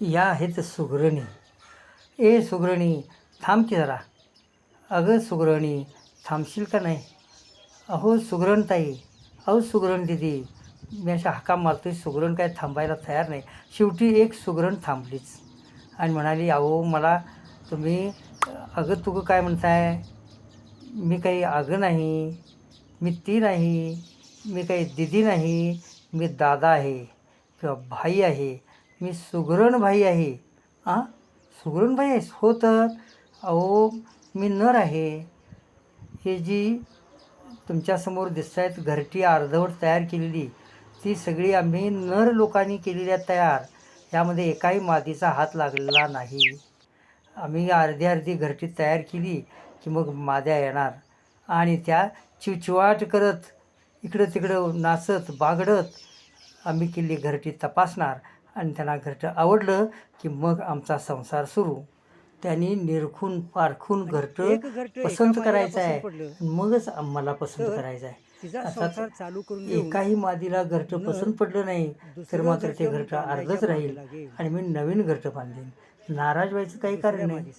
या आहेत सुगरणी. ए सुगरणी थांब की जरा. अगं सुगरणी थांबशील का नाही? अहो सुगरणताई अहो सुगरण दिदी मी अशा हाका मारतोय सुगरण काय थांबायला तयार नाही. शेवटी एक सुगरण थांबलीच. आणि म्हणाली अहो मला तुम्ही अगं तुगं काय म्हणताय? मी काही अगं नाही मी ती नाही मी काही दिदी नाही मी दादा आहे किंवा भाई आहे मी सुगरणभाई आहे. हां सुगरणभाई आहेस? हो तर. अहो मी नर आहे. हे जी तुमच्यासमोर दिसत आहेत घरटी अर्धवट तयार केलेली ती सगळी आम्ही नर लोकांनी केलेल्या तयार. यामध्ये एकाही मादीचा हात लागलेला नाही. आम्ही अर्धी अर्धी घरटी तयार केली की मग माद्या येणार. आणि त्या चिवचिवाट करत इकडं तिकडं नाचत बागडत आम्ही केली घरटी तपासणार. आणि त्यांना घरटं आवडलं की मग आमचा संसार सुरू. त्यांनी निरखून पारखून घरटं पसंत करायचं आहे. मगच आम्हाला पसंत करायचं आहे. एकाही मादीला घरटं पसंत पडलं नाही तर मात्र ते घरटं अर्धच राहील. आणि मी नवीन घरटं बांधेन. नाराज व्हायचं काही कारण नाही.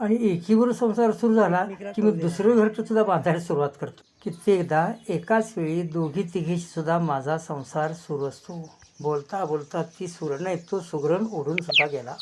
आणि एकीवर संसार सुरू झाला की मी. दुसरं घरटं सुद्धा बांधायला सुरुवात करतो. कित्येकदा एकाच वेळी दोघी तिघीशी सुद्धा माझा संसार सुरू असतो. बोलता बोलता ती सुरण नाही तो सुगरण ओढून सुद्धा गेला.